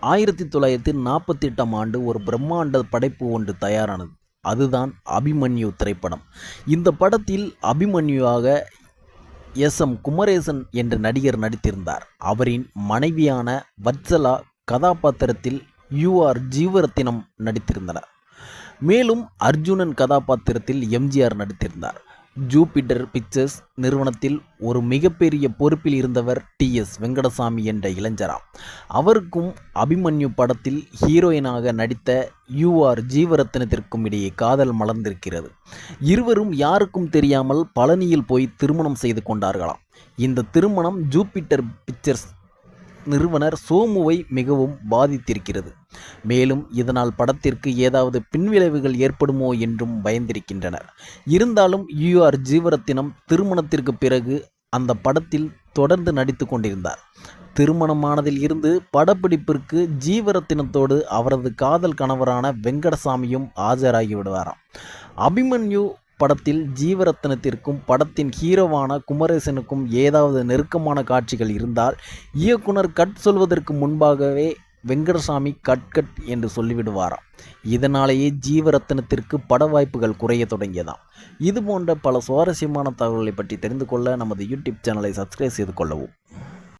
ஆயிரத்தி தொள்ளாயிரத்தி நாற்பத்தி எட்டாம் ஆண்டு ஒரு பிரம்மாண்ட படைப்பு ஒன்று தயாரானது. அதுதான் அபிமன்யு திரைப்படம். இந்த படத்தில் அபிமன்யுவாக எஸ். எம். குமரேசன் என்ற நடிகர் நடித்திருந்தார். அவரின் மனைவியான வத்சலா கதாபாத்திரத்தில் யூ. ஆர். ஜீவரத்தினம் நடித்திருந்தனர். மேலும் அர்ஜுனன் கதாபாத்திரத்தில் எம்ஜிஆர் நடித்திருந்தார். ஜூபிட்டர் பிக்சர்ஸ் நிறுவனத்தில் ஒரு மிகப்பெரிய பொறுப்பில் இருந்தவர் டி எஸ் வெங்கடசாமி என்ற இளைஞராம். அவருக்கும் அபிமன்யு படத்தில் ஹீரோயினாக நடித்த யூஆர் ஜீவரத்னத்திற்கும் இடையே காதல் மலர்ந்திருக்கிறது. இருவரும் யாருக்கும் தெரியாமல் பழனியில் போய் திருமணம் செய்து கொண்டார்களாம். இந்த திருமணம் ஜூபிட்டர் பிக்சர்ஸ் நிறுவனர் சோமுவை மிகவும் பாதித்திருக்கிறது. மேலும் இதனால் படத்திற்கு ஏதாவது பின்விளைவுகள் ஏற்படுமோ என்றும் பயந்திருக்கின்றனர். இருந்தாலும் யூஆர் ஜீவரத்தினம் திருமணத்திற்கு பிறகு அந்த படத்தில் தொடர்ந்து நடித்து கொண்டிருந்தார். திருமணமானதில் இருந்து படப்பிடிப்பிற்கு ஜீவரத்தினத்தோடு அவரது காதல் கணவரான வெங்கடசாமியும் ஆஜராகி விடுவாராம். அபிமன்யு படத்தில் ஜீவரத்னத்திற்கும் படத்தின் ஹீரோவான குமரேசனுக்கும் ஏதாவது நெருக்கமான காட்சிகள் இருந்தால் இயக்குனர் கட் சொல்வதற்கு முன்பாகவே வெங்கடசாமி கட் கட் என்று சொல்லிவிடுவாராம். இதனாலேயே ஜீவரத்னத்திற்கு பட வாய்ப்புகள் குறைய தொடங்கியதாம். இது போன்ற பல சுவாரஸ்யமான தகவல்களை பற்றி தெரிந்து கொள்ள நமது யூடியூப் சேனலை சப்ஸ்கிரைப் செய்து கொள்ளவும்.